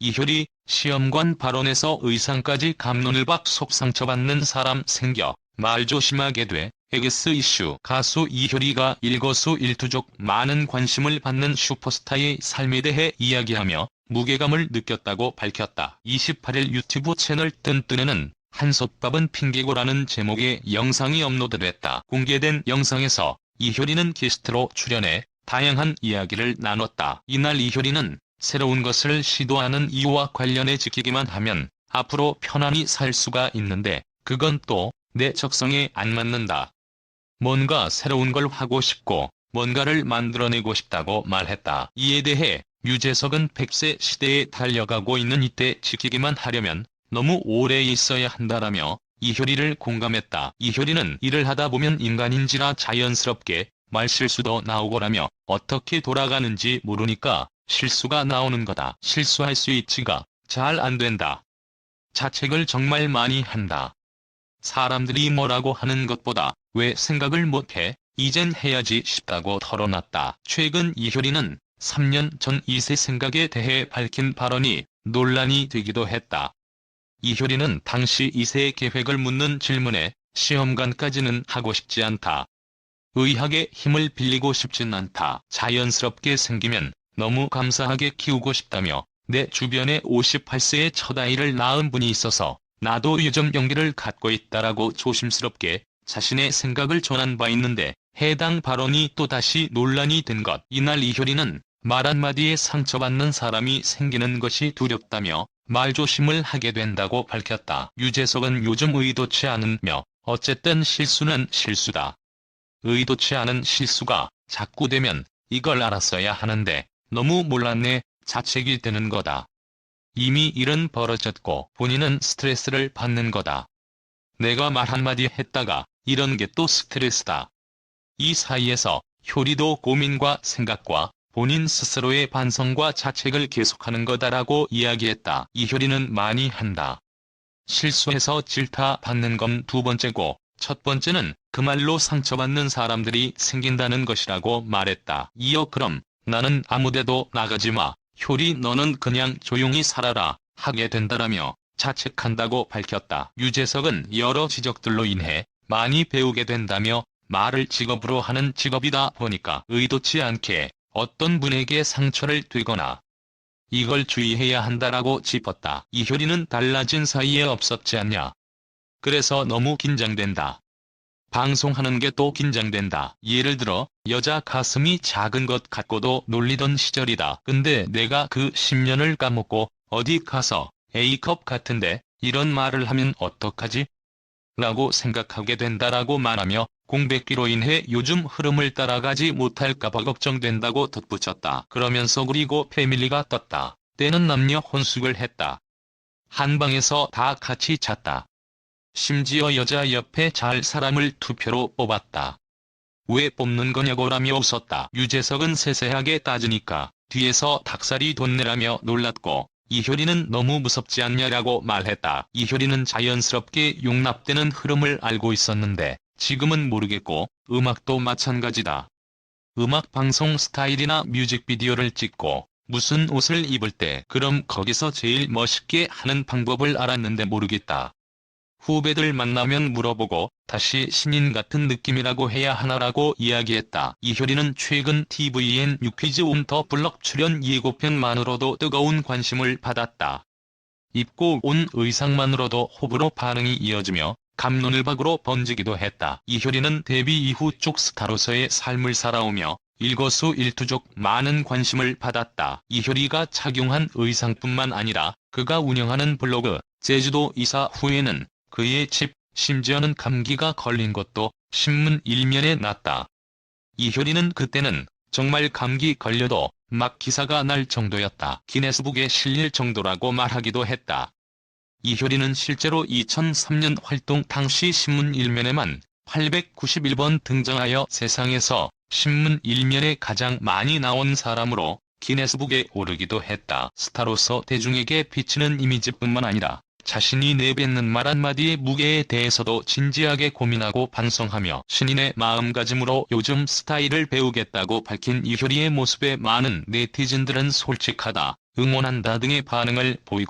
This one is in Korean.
이효리 시험관 발언에서 의상까지 감론을 박 속상처받는 사람 생겨 말 조심하게 돼 에그스 이슈 가수 이효리가 일거수 일투족 많은 관심을 받는 슈퍼스타의 삶에 대해 이야기하며 무게감을 느꼈다고 밝혔다. 28일 유튜브 채널 뜬뜬에는 한솥밥은 핑계고라는 제목의 영상이 업로드됐다. 공개된 영상에서 이효리는 게스트로 출연해 다양한 이야기를 나눴다. 이날 이효리는 새로운 것을 시도하는 이유와 관련해 지키기만 하면 앞으로 편안히 살 수가 있는데 그건 또 내 적성에 안 맞는다. 뭔가 새로운 걸 하고 싶고 뭔가를 만들어내고 싶다고 말했다. 이에 대해 유재석은 100세 시대에 달려가고 있는 이때 지키기만 하려면 너무 오래 있어야 한다라며 이효리를 공감했다. 이효리는 일을 하다 보면 인간인지라 자연스럽게 말실수도 나오고라며 어떻게 돌아가는지 모르니까 실수가 나오는 거다. 실수할 수 있지가 잘 안 된다. 자책을 정말 많이 한다. 사람들이 뭐라고 하는 것보다 왜 생각을 못해 이젠 해야지 싶다고 털어놨다. 최근 이효리는 3년 전 이세 생각에 대해 밝힌 발언이 논란이 되기도 했다. 이효리는 당시 이세의 계획을 묻는 질문에 시험관까지는 하고 싶지 않다. 의학의 힘을 빌리고 싶진 않다. 자연스럽게 생기면 너무 감사하게 키우고 싶다며 내 주변에 58세의 첫 아이를 낳은 분이 있어서 나도 유전 병기를 갖고 있다라고 조심스럽게 자신의 생각을 전한 바 있는데 해당 발언이 또다시 논란이 된 것. 이날 이효리는 말 한마디에 상처받는 사람이 생기는 것이 두렵다며 말조심을 하게 된다고 밝혔다. 유재석은 요즘 의도치 않으며 어쨌든 실수는 실수다. 의도치 않은 실수가 자꾸 되면 이걸 알았어야 하는데 너무 몰랐네 자책이 되는 거다. 이미 일은 벌어졌고 본인은 스트레스를 받는 거다. 내가 말 한마디 했다가 이런 게 또 스트레스다. 이 사이에서 효리도 고민과 생각과 본인 스스로의 반성과 자책을 계속하는 거다라고 이야기했다. 이효리는 많이 한다. 실수해서 질타받는 건 두 번째고 첫 번째는 그 말로 상처받는 사람들이 생긴다는 것이라고 말했다. 이어 그럼 나는 아무데도 나가지 마. 효리 너는 그냥 조용히 살아라 하게 된다라며 자책한다고 밝혔다. 유재석은 여러 지적들로 인해 많이 배우게 된다며 말을 직업으로 하는 직업이다 보니까 의도치 않게 어떤 분에게 상처를 되거나 이걸 주의해야 한다라고 짚었다. 이효리는 달라진 사이에 없었지 않냐. 그래서 너무 긴장된다. 방송하는 게 또 긴장된다. 예를 들어 여자 가슴이 작은 것 같고도 놀리던 시절이다. 근데 내가 그 10년을 까먹고 어디 가서 A컵 같은데 이런 말을 하면 어떡하지? 라고 생각하게 된다라고 말하며 공백기로 인해 요즘 흐름을 따라가지 못할까봐 걱정된다고 덧붙였다. 그러면서 그리고 패밀리가 떴다. 때는 남녀 혼숙을 했다. 한 방에서 다 같이 잤다. 심지어 여자 옆에 잘 사람을 투표로 뽑았다. 왜 뽑는 거냐고라며 웃었다. 유재석은 세세하게 따지니까 뒤에서 닭살이 돋네라며 놀랐고 이효리는 너무 무섭지 않냐라고 말했다. 이효리는 자연스럽게 용납되는 흐름을 알고 있었는데 지금은 모르겠고 음악도 마찬가지다. 음악 방송 스타일이나 뮤직비디오를 찍고 무슨 옷을 입을 때 그럼 거기서 제일 멋있게 하는 방법을 알았는데 모르겠다. 후배들 만나면 물어보고 다시 신인 같은 느낌이라고 해야 하나라고 이야기했다. 이효리는 최근 TVN 유퀴즈 온더 블럭 출연 예고편만으로도 뜨거운 관심을 받았다. 입고 온 의상만으로도 호불호 반응이 이어지며 감론을 박으로 번지기도 했다. 이효리는 데뷔 이후 쪽 스타로서의 삶을 살아오며 일거수일투족 많은 관심을 받았다. 이효리가 착용한 의상뿐만 아니라 그가 운영하는 블로그 제주도 이사 후에는 그의 집, 심지어는 감기가 걸린 것도 신문 일면에 났다. 이효리는 그때는 정말 감기 걸려도 막 기사가 날 정도였다. 기네스북에 실릴 정도라고 말하기도 했다. 이효리는 실제로 2003년 활동 당시 신문 일면에만 891번 등장하여 세상에서 신문 일면에 가장 많이 나온 사람으로 기네스북에 오르기도 했다. 스타로서 대중에게 비치는 이미지뿐만 아니라 자신이 내뱉는 말 한마디의 무게에 대해서도 진지하게 고민하고 반성하며 신인의 마음가짐으로 요즘 스타일을 배우겠다고 밝힌 이효리의 모습에 많은 네티즌들은 솔직하다, 응원한다 등의 반응을 보이고